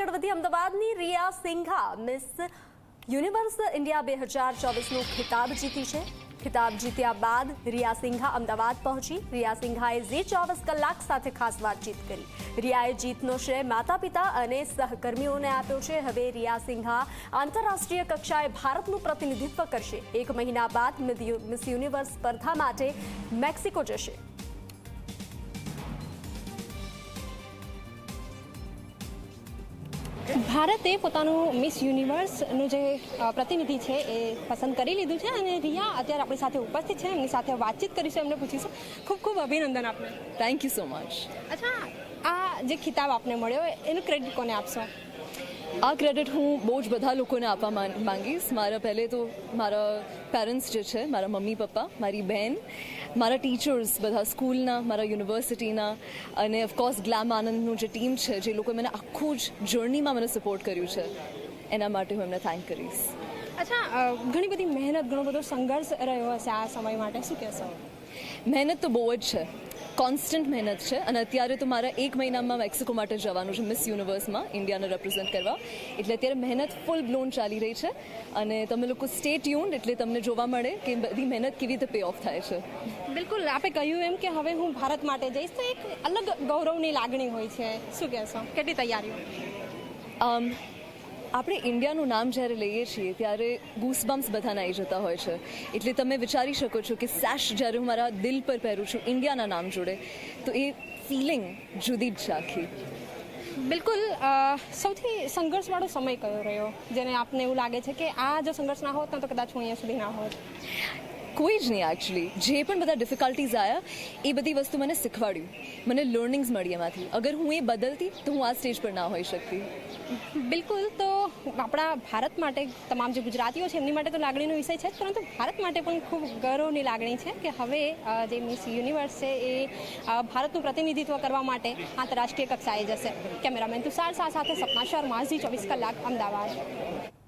આગળ અમદાવાદની Riya Singha miss universe India બે હજાર ચોવીસનો ખિતાબ જીતી છે. ખિતાબ જીત્યા બાદ રિયા સિંઘા અમદાવાદ પહોંચી. રિયા સિંઘાએ ઝી ચોવીસ કલાક સાથે ખાસ વાતચીત કરી. રિયાએ જીતનો શ્રેય માતા પિતા અને સહકર્મીઓને આપ્યો છે. હવે રિયા સિંઘા આંતરરાષ્ટ્રીય કક્ષાએ ભારતનું પ્રતિનિધિત્વ કરશે. એક મહિના બાદ મિસ યુનિવર્સ સ્પર્ધા માટે મેક્સિકો જશે. ભારતે પોતાનું મિસ યુનિવર્સનું જે પ્રતિનિધિ છે એ પસંદ કરી લીધું છે અને રિયા અત્યારે આપણી સાથે ઉપસ્થિત છે એમની સાથે વાતચીત કરીશું એમને પૂછીશું. ખૂબ ખૂબ અભિનંદન આપને. થેન્ક યુ સો મચ અચ્છા આ જે ખિતાબ આપને મળ્યો એનું ક્રેડિટ કોને આપશો? આ ક્રેડિટ હું બહુ જ બધા લોકોને આપવા માંગ- માંગીશ. મારા પહેલે તો મારા પેરેન્ટ્સ જે છે મારા મમ્મી પપ્પા મારી બહેન મારા ટીચર્સ બધા સ્કૂલના મારા યુનિવર્સિટીના અને ઓફકોર્સ ગ્લેમ આનંદનું જે ટીમ છે જે લોકોએ મને આખું જ જર્નીમાં મને સપોર્ટ કર્યું છે. એના માટે હું એમને થેન્ક કરીશ. અચ્છા ઘણી બધી મહેનત ઘણો બધો સંઘર્ષ રહ્યો હશે આ સમય માટે. શું કહેશો? મહેનત તો બહુ જ છે. કોન્સ્ટન્ટ મહેનત છે અને અત્યારે તો મારા એક મહિનામાં મેક્સિકો માટે જવાનું છે મિસ યુનિવર્સમાં ઇન્ડિયાને represent કરવા એટલે અત્યારે મહેનત ફૂલ બ્લોન ચાલી રહી છે અને તમે લોકો સ્ટે ટ્યુન્ડ એટલે તમને જોવા મળે કે બધી મહેનત કેવી રીતે પે ઓફ થાય છે બિલકુલ આપે કહ્યું એમ કે હવે હું ભારત માટે જઈશ તો એક અલગ ગૌરવની લાગણી હોય છે શું કહેશો કેટલી તૈયારીઓ આપણે ઇન્ડિયાનું નામ જ્યારે લઈએ છીએ, ત્યારે ગૂસબમ્સ બધાના આવી જતા હોય છે. એટલે તમે વિચારી શકો છો કે સેશ, જ્યારે હું મારા દિલ પર પહેરું છું, ઇન્ડિયાના નામ જોડે, તો એ ફિલિંગ જુદી જ છે આખી. બિલકુલ સૌથી સંઘર્ષવાળો સમય કયો રહ્યો? જેને આપને એવું લાગે છે કે આ જો સંઘર્ષ ના હોત તો કદાચ હું અહીંયા સુધી ના હોત? કોઈ જ નહીં એકચ્યુઅલી જે પણ બધા ડિફિકલ્ટીઝ આવ્યા એ બધી વસ્તુ મને શીખવાડ્યું મને લર્નિંગ્સ મળી એમાંથી અગર હું એ બદલતી તો હું આ સ્ટેજ પર ના હોઈ શકતી બિલકુલ તો આપણા ભારત માટે તમામ જે ગુજરાતીઓ છે એમની માટે તો લાગણીનો વિષય છે જ પરંતુ ભારત માટે પણ ખૂબ ગૌરવની લાગણી છે કે હવે જે મિસ યુનિવર્સ છે એ ભારતનું પ્રતિનિધિત્વ કરવા માટે આંતરરાષ્ટ્રીય કક્ષાએ જશે. કેમેરામેન તુષાર શાહ સાથે સપના શર્મા, ઝી ચોવીસ કલાક, અમદાવાદ.